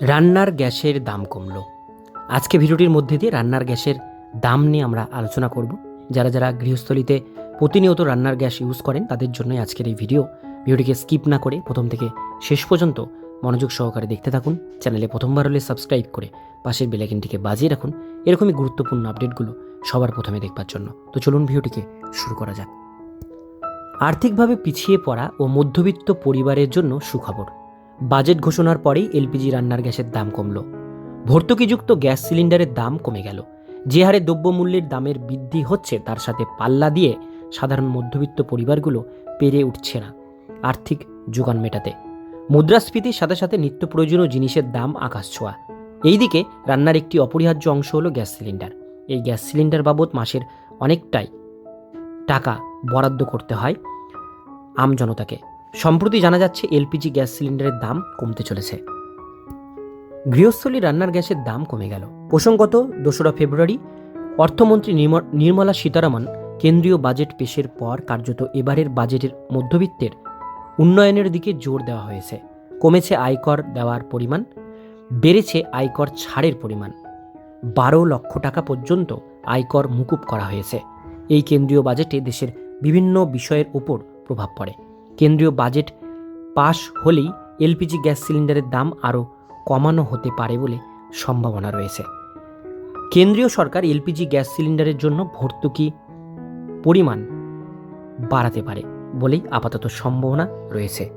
রান্নার গ্যাসের দাম কমলো। আজকে ভিডিওটির মধ্যে দিয়ে রান্নার গ্যাসের দাম নিয়ে আমরা আলোচনা করব। যারা যারা গৃহস্থলিতে প্রতিনিয়ত রান্নার গ্যাস ইউজ করেন, তাদের জন্যই আজকের এই ভিডিও। ভিডিওটিকে স্কিপ না করে প্রথম থেকে শেষ পর্যন্ত মনোযোগ সহকারে দেখতে থাকুন। চ্যানেলে প্রথমবার হলে সাবস্ক্রাইব করে পাশের বেলাইকিনটিকে বাজিয়ে রাখুন। এরকমই গুরুত্বপূর্ণ আপডেটগুলো সবার প্রথমে দেখবার জন্য। তো চলুন ভিডিওটিকে শুরু করা যাক। আর্থিকভাবে পিছিয়ে পড়া ও মধ্যবিত্ত পরিবারের জন্য সুখবর। বাজেট ঘোষণার পরেই এলপিজি রান্নার গ্যাসের দাম কমল। ভর্তুকিযুক্ত গ্যাস সিলিন্ডারের দাম কমে গেল। যে হারে দ্রব্যমূল্যের দামের বৃদ্ধি হচ্ছে, তার সাথে পাল্লা দিয়ে সাধারণ মধ্যবিত্ত পরিবারগুলো পেরে উঠছে না আর্থিক যোগান মেটাতে। মুদ্রাস্ফীতির সাথে সাথে নিত্য প্রয়োজনীয় জিনিসের দাম আকাশ ছোঁয়া। এইদিকে রান্নার একটি অপরিহার্য অংশ হলো গ্যাস সিলিন্ডার। এই গ্যাস সিলিন্ডার বাবদ মাসের অনেকটাই টাকা বরাদ্দ করতে হয় আমজনতাকে সম্প্রতি জানা যাচ্ছে এলপিজি গ্যাস সিলিন্ডারের দাম কমতে চলেছে। গৃহস্থলী রান্নার গ্যাসের দাম কমে গেল। প্রসঙ্গত, দোসরা ফেব্রুয়ারি, অর্থমন্ত্রী নির্ম- নির্মলা সীতারামন কেন্দ্রীয় বাজেট পেশের পর কার্যত এবারের বাজেটের মধ্যবিত্তের উন্নয়নের দিকে জোর দেওয়া হয়েছে। কমেছে আয়কর দেওয়ার পরিমাণ, বেড়েছে আয়কর ছাড়ের পরিমাণ। বারো লক্ষ টাকা পর্যন্ত আয়কর মুকুব করা হয়েছে। এই কেন্দ্রীয় বাজেটে দেশের বিভিন্ন বিষয়ের উপর প্রভাব পড়ে। কেন্দ্রীয় বাজেট পাশ হলেই এলপিজি গ্যাস সিলিন্ডারের দাম আরও কমানো হতে পারে বলে সম্ভাবনা রয়েছে। কেন্দ্রীয় সরকার এলপিজি গ্যাস সিলিন্ডারের জন্য ভর্তুকি পরিমাণ বাড়াতে পারে বলেই আপাতত সম্ভাবনা রয়েছে।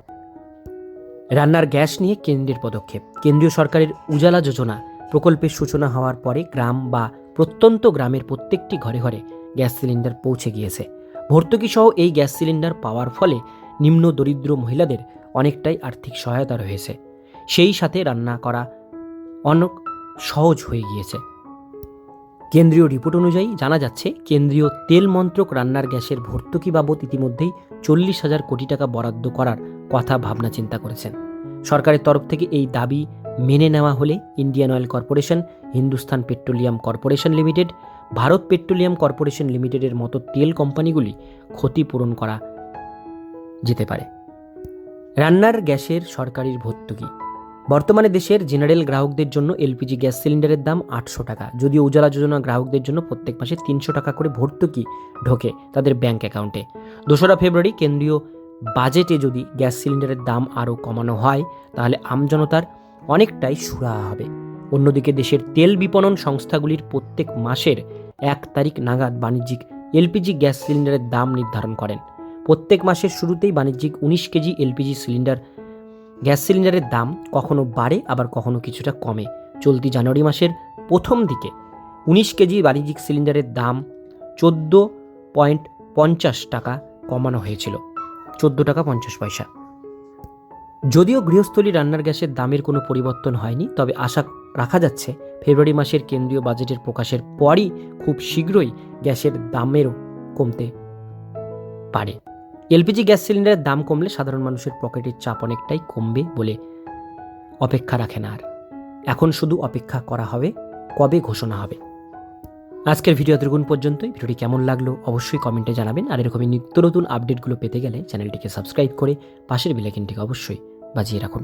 রান্নার গ্যাস নিয়ে কেন্দ্রের পদক্ষেপ। কেন্দ্রীয় সরকারের উজালা যোজনা প্রকল্পের সূচনা হওয়ার পরে গ্রাম বা প্রত্যন্ত গ্রামের প্রত্যেকটি ঘরে ঘরে গ্যাস সিলিন্ডার পৌঁছে গিয়েছে। ভর্তুকি সহ এই গ্যাস সিলিন্ডার পাওয়ার ফলে নিম্ন দরিদ্র মহিলাদের অনেকটাই আর্থিক সহায়তা রয়েছে। সেই সাথে রান্না করা অনেক সহজ হয়ে গিয়েছে। কেন্দ্রীয় রিপোর্ট অনুযায়ী জানা যাচ্ছে, কেন্দ্রীয় তেল মন্ত্রক রান্নার গ্যাসের ভর্তুকি বাবদ ইতিমধ্যেই চল্লিশ হাজার কোটি টাকা বরাদ্দ করার কথা ভাবনা চিন্তা করেছেন। সরকারের তরফ থেকে এই দাবি মেনে নেওয়া হলে Indian oil corporation, Hindustan petroleum corporation limited, Bharat petroleum corporation লিমিটেডের মতো তেল কোম্পানিগুলি ক্ষতিপূরণ করা যেতে পারে। রান্নার গ্যাসের সরকারির ভর্তুকি। বর্তমানে দেশের জেনারেল গ্রাহকদের জন্য এলপিজি গ্যাস সিলিন্ডারের দাম আটশো টাকা। যদিও উজালা যোজনা গ্রাহকদের জন্য প্রত্যেক মাসে তিনশো টাকা করে ভর্তুকি ঢোকে তাদের ব্যাংক অ্যাকাউন্টে। দোসরা ফেব্রুয়ারি কেন্দ্রীয় বাজেটে যদি গ্যাস সিলিন্ডারের দাম আরও কমানো হয়, তাহলে আমজনতার অনেকটাই সুরাহা হবে। অন্যদিকে দেশের তেল বিপণন সংস্থাগুলির প্রত্যেক মাসের এক তারিখ নাগাদ বাণিজ্যিক এলপিজি গ্যাস সিলিন্ডারের দাম নির্ধারণ করেন। প্রত্যেক মাসের শুরুতেই বাণিজ্যিক উনিশ কেজি এলপিজি সিলিন্ডার। গ্যাস সিলিন্ডারের দাম কখনো বাড়ে, আবার কখনো কিছুটা কমে। চলতি জানুয়ারি মাসের প্রথম দিকে উনিশ কেজি বাণিজ্যিক সিলিন্ডারের দাম চোদ্দ পয়েন্ট পঞ্চাশ টাকা কমানো হয়েছিল। চোদ্দ টাকা পঞ্চাশ পয়সা। যদিও গৃহস্থলী রান্নার গ্যাসের দামের কোনো পরিবর্তন হয়নি, তবে আশা রাখা যাচ্ছে ফেব্রুয়ারি মাসের কেন্দ্রীয় বাজেটের প্রকাশের পরই খুব শীঘ্রই গ্যাসের দামেরও কমতে পারে। এলপিজি গ্যাস সিলিন্ডারের দাম কমলে সাধারণ মানুষের পকেটের চাপ অনেকটাই কমবে বলে অপেক্ষা রাখে না আর। এখন শুধু অপেক্ষা করা হবে, কবে ঘোষণা হবে। আজকের ভিডিও এতটুকুন পর্যন্তই। ভিডিওটি কেমন লাগল অবশ্যই কমেন্টে জানাবেন। আর এরকমই নিত্য নতুন আপডেটগুলো পেতে গেলে চ্যানেলটিকে সাবস্ক্রাইব করে পাশের বেলাইকিনটিকে অবশ্যই বাজিয়ে রাখুন।